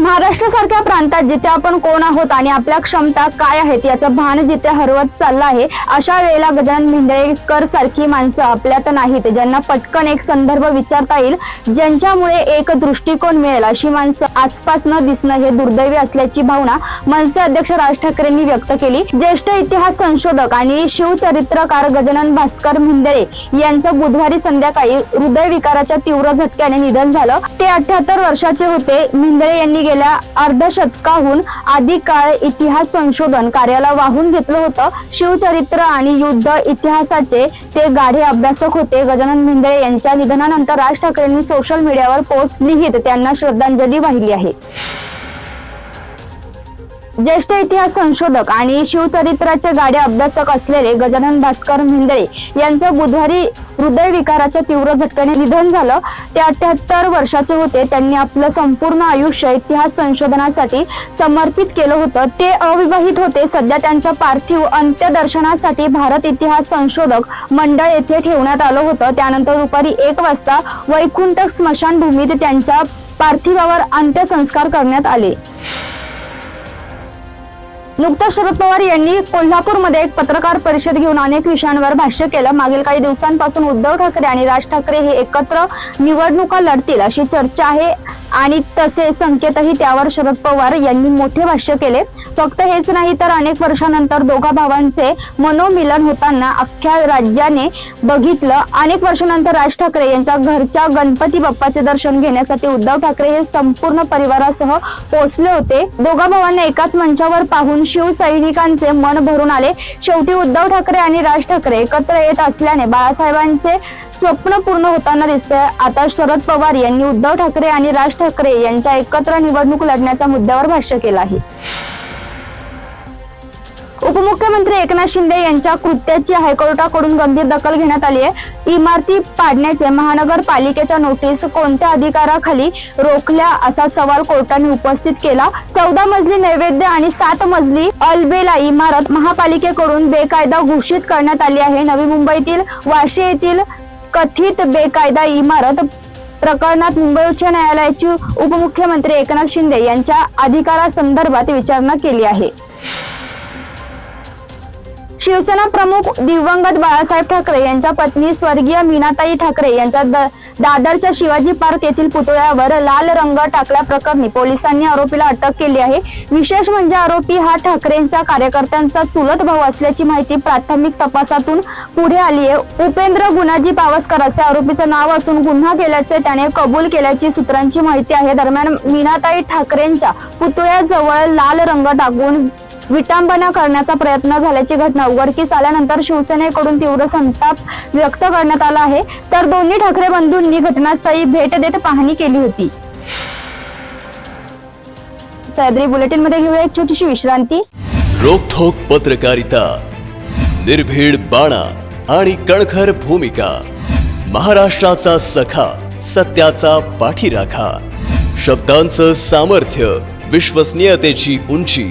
महाराष्ट्र सारख्या प्रांतात जिथे आपण कोण आहोत आणि आपल्या क्षमता काय आहेत याचं भान जिथे हरवत चाललं आहे अशा वेळेला गजानन भिंडळेकर सारखी माणसं आपल्यात नाहीत ज्यांना पटकन एक संदर्भ विचारता येईल ज्यांच्यामुळे एक दृष्टिकोन मिळेल अशी माणसं आसपास न दिसणं हे दुर्दैवी असल्याची भावना मनसे अध्यक्ष राज ठाकरेंनी व्यक्त केली. ज्येष्ठ इतिहास संशोधक आणि शिवचरित्रकार गजानन भास्कर मिंदळे यांचं बुधवारी संध्याकाळी हृदयविकाराच्या तीव्र झटक्याने निधन झालं. ते अठ्याहत्तर वर्षाचे होते. मिंदळे यांनी गेल्या अर्धशतकाहून अधिक काळ इतिहास संशोधन कार्याला वाहून घेतलं होतं. शिवचरित्र आणि युद्ध इतिहासाचे ते गाढे अभ्यासक होते. गजानन भिंदळे यांच्या निधनानंतर राज ठाकरेंनी सोशल मीडियावर पोस्ट लिहित त्यांना श्रद्धांजली वाहिली आहे. ज्येष्ठ इतिहास संशोधक आणि शिवचरित्राचे गाडे अभ्यासक असलेले गजानन भास्कर भिंदळे यांचं बुधवारी हृदयविकाराच्या तीव्र झटक्याने निधन झालं. ते अठ्याहत्तर वर्षाचे होते. त्यांनी आपलं संपूर्ण आयुष्य इतिहास संशोधनासाठी समर्पित केलं होतं. ते अविवाहित होते. सध्या त्यांचं पार्थिव अंत्यदर्शनासाठी भारत इतिहास संशोधक मंडळ येथे ठेवण्यात आलं होतं. त्यानंतर दुपारी एक वाजता वैकुंठ स्मशानभूमीत त्यांच्या पार्थिवावर अंत्यसंस्कार करण्यात आले. नुकताच शरद पवार यांनी कोल्हापूरमध्ये एक पत्रकार परिषद घेऊन अनेक विषयांवर भाष्य केलं. मागील काही दिवसांपासून उद्धव ठाकरे आणि राज ठाकरे हे एकत्र निवडणुका लढतील अशी चर्चा आहे. आणि तसे संकेतही त्यावर शरद पवार यांनी मोठे भाष्य केले. फक्त हेच नाही तर अनेक वर्षानंतर दोघा भावांचे मनोमिलन होताना अख्ख्या राज्याने बघितलं. अनेक वर्षानंतर राज ठाकरे यांच्या घरच्या गणपती बाप्पाचे दर्शन घेण्यासाठी उद्धव ठाकरे हे संपूर्ण परिवारासह पोहोचले होते. दोघा भावांना एकाच मंचावर पाहून शिवसैनिकांचे मन भरून आले. शेवटी उद्धव ठाकरे आणि राज ठाकरे एकत्र येत असल्याने बाळासाहेबांचे स्वप्न पूर्ण होताना दिसते आता शरद पवार यांनी उद्धव ठाकरे आणि राज ठाकरे यांच्या एकत्र निवडणूक लढण्याच्या मुद्द्यावर भाष्य केलं आहे. उपमुख्यमंत्री एकनाथ शिंदे यांच्या कृत्याची हायकोर्टाकडून गंभीर दखल घेण्यात आली आहे. इमारती पाडण्याचे महानगरपालिकेच्या नोटीस कोणत्या अधिकाराखाली रोखल्या असा सवाल कोर्टाने उपस्थित केला. चौदा मजली नैवेद्य आणि सात मजली अलबेला इमारत महापालिकेकडून बेकायदा घोषित करण्यात आली आहे. नवी मुंबईतील वाशी येथील कथित बेकायदा इमारत प्रकरणात मुंबई उच्च न्यायालयाची उपमुख्यमंत्री एकनाथ शिंदे यांच्या अधिकारासंदर्भात विचारणा केली आहे. शिवसेना प्रमुख दिवंगत बाळासाहेब ठाकरे यांच्या पत्नी स्वर्गीय मीनाताई ठाकरे यांच्या दादरच्या शिवाजी पार्क येथील पुतळ्यावर लाल रंग टाकल्याप्रकरणी पोलिसांनी आरोपीला अटक केली आहे. विशेष म्हणजे आरोपी हा ठाकरेंच्या कार्यकर्त्यांचा चुलत भाऊ असल्याची माहिती प्राथमिक तपासातून पुढे आली आहे. उपेंद्र गुणाजी पावसकर असे आरोपीचं नाव असून गुन्हा केल्याचे त्याने कबूल केल्याची सूत्रांची माहिती आहे. दरम्यान मीनाताई ठाकरेंच्या पुतळ्याजवळ लाल रंग टाकून विटंबना करण्याचा प्रयत्न झाल्याची घटना उघडकीस आल्यानंतर शिवसेनेकडून तीव्र संताप व्यक्त करण्यात आला आहे. तर दोन्ही ठाकरे बंधूंनी घटनास्थळी भेट देत पाहणी केली होती. सह्याद्री बुलेटिनमध्ये घेऊया एक छोटीशी विश्रांती. रोखोक पत्रकारिता निर्भीड बाणा आणि कणखर भूमिका महाराष्ट्राचा सखा सत्याचा पाठीराखा शब्दांचं सामर्थ्य विश्वसनीयतेची उंची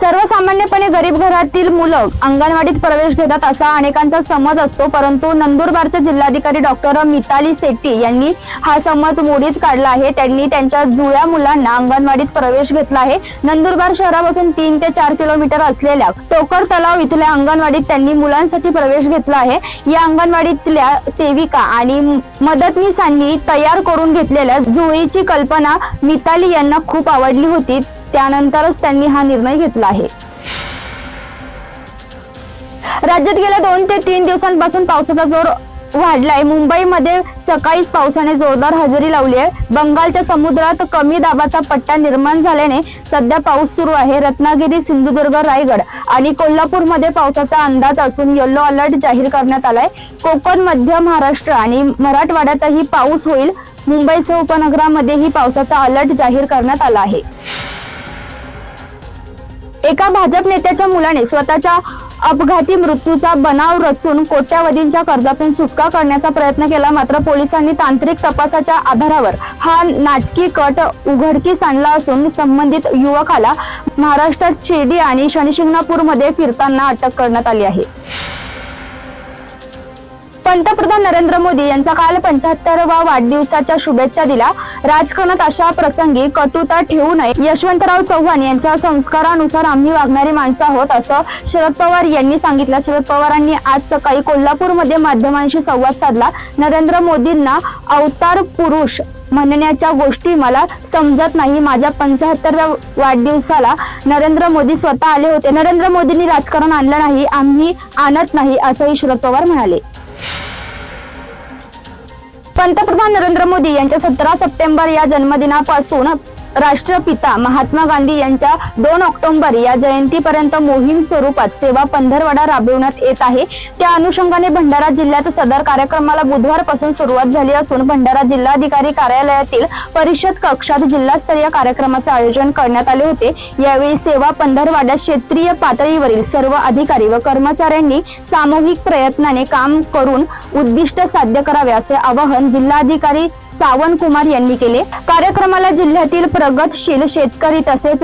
सर्वसामान्यपणे गरीब घरातील मुलं अंगणवाडीत प्रवेश घेतात असा अनेकांचा समज असतो परंतु नंदुरबारचे जिल्हाधिकारी डॉक्टर मिताली शेट्टी यांनी हा समज मोडीत काढला आहे. त्यांनी त्यांच्या जुळ्या मुलांना अंगणवाडीत प्रवेश घेतला आहे. नंदुरबार शहरापासून तीन ते चार किलोमीटर असलेल्या टोकर तलाव इथल्या अंगणवाडीत त्यांनी मुलांसाठी प्रवेश घेतला आहे. या अंगणवाडीतल्या सेविका आणि मदतनीसांनी तयार करून घेतलेल्या जुळीची कल्पना मिताली यांना खूप आवडली होती. त्यानंतरच त्यांनी हा निर्णय घेतला आहे. राज्यात गेल्या दोन ते तीन दिवसांपासून पावसाचा जोर वाढलाय. मुंबईमध्ये सकाळीच पावसाने जोरदार हजेरी लावली आहे. बंगालच्या समुद्रात कमी दाबाचा पट्टा निर्माण झाल्याने सध्या पाऊस सुरू आहे. रत्नागिरी सिंधुदुर्ग रायगड आणि कोल्हापूरमध्ये पावसाचा अंदाज असून येलो अलर्ट जाहीर करण्यात आलाय. कोकण मध्य महाराष्ट्र आणि मराठवाड्यातही पाऊस होईल. मुंबईसह उपनगरामध्येही पावसाचा अलर्ट जाहीर करण्यात आला आहे. एका भाजप नेत्याच्या मुलाने स्वतःच्या अपघाती मृत्यूचा बनाव रचून कोट्यावधींच्या कर्जातून सुटका करण्याचा प्रयत्न केला. मात्र पोलिसांनी तांत्रिक तपासाच्या आधारावर हा नाटकी कट उघडकीस आणला असून संबंधित युवकाला महाराष्ट्रात शिर्डी आणि शनिशिंगणापूरमध्ये फिरताना अटक करण्यात आली आहे. पंतप्रधान नरेंद्र मोदी यांचा काल पंच्याहत्तरवा वाढदिवसाच्या शुभेच्छा दिल्या. राजकारणात अशा प्रसंगी कटुता ठेवू नये. यशवंतराव चव्हाण यांच्या संस्कारानुसार आम्ही वागणारी माणसं आहोत असं शरद पवार यांनी सांगितलं. शरद पवारांनी आज सकाळी कोल्हापूरमध्ये माध्यमांशी संवाद साधला. नरेंद्र मोदींना अवतार पुरुष म्हणण्याच्या गोष्टी मला समजत नाही. माझ्या पंच्याहत्तरव्या वाढदिवसाला नरेंद्र मोदी स्वतः आले होते. नरेंद्र मोदींनी राजकारण आणलं नाही आम्ही आणत नाही असंही शरद पवार म्हणाले. पंतप्रधान नरेंद्र मोदी यांच्या सतरा सप्टेंबर या जन्मदिनापासून राष्ट्रपिता महात्मा गांधी यांच्या दोन ऑक्टोबर या जयंतीपर्यंत मोहीम स्वरूपात सेवा पंधरवडा राबविण्यात येत आहे. त्या अनुषंगाने भंडारा जिल्ह्यात सदर कार्यक्रमाला बुधवारपासून सुरुवात झाली असून भंडारा जिल्हाधिकारी कार्यालयातील परिषद कक्षात जिल्हास्तरीय कार्यक्रमाचे आयोजन करण्यात आले होते. यावेळी सेवा पंधरवाड्यात क्षेत्रीय पातळीवरील सर्व अधिकारी व कर्मचाऱ्यांनी सामूहिक प्रयत्नाने काम करून उद्दिष्ट साध्य करावे असे आवाहन जिल्हाधिकारी सावंत कुमार यांनी केले. कार्यक्रमाला जिल्ह्यातील प्रगतशील शेतकरी तसेच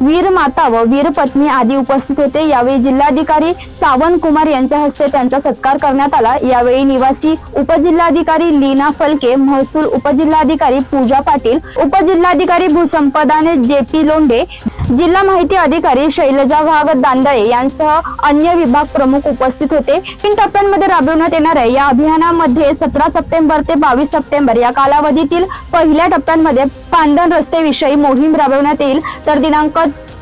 वीर माता व वीर पत्नी आदी उपस्थित होते. यावेळी जिल्हाधिकारी सावंत कुमार यांच्या हस्ते त्यांचा सत्कार करण्यात आला. यावेळी निवासी उपजिल्हाधिकारी लीना फलके महसूल उपजिल्हाधिकारी पूजा पाटील उपजिल्हाधिकारी भूसंपदाने जे पी लोंढे जिल्हा माहिती अधिकारी शैलजा वाघ दांदळे यांसह अन्य विभाग प्रमुख उपस्थित होते. तीन टप्प्यांमध्ये राबविण्यात येणाऱ्या या अभियानामध्ये सतरा सप्टेंबर ते बावीस सप्टेंबर या कालावधीतील पहिल्या टप्प्यांमध्ये पांढन रस्ते मोहीम राबवण्यात येईल. तर दिनांक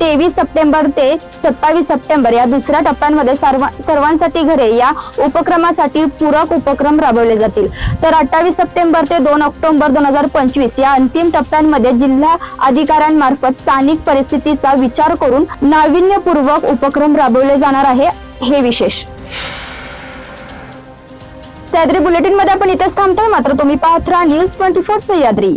तेवीस सप्टेंबर ते सत्तावीस सप्टेंबर या दुसऱ्या टप्प्यांमध्ये सर्व सर्वांसाठी घरे या उपक्रमासाठी पूरक उपक्रम राबवले जातील. तर अठ्ठावीस सप्टेंबर ते दोन ऑक्टोबर दोन हजार पंचवीस या अंतिम टप्प्यांमध्ये जिल्हा अधिकाऱ्यांमार्फत स्थानिक परिस्थिती परिस्थितीचा विचार करून नाविन्यपूर्वक उपक्रम राबवले जाणार आहे हे विशेष. सह्याद्री बुलेटिनमध्ये आपण इथेच थांबतोय. मात्र तुम्ही पाहत राहा न्यूज ट्वेंटी फोर सह्याद्री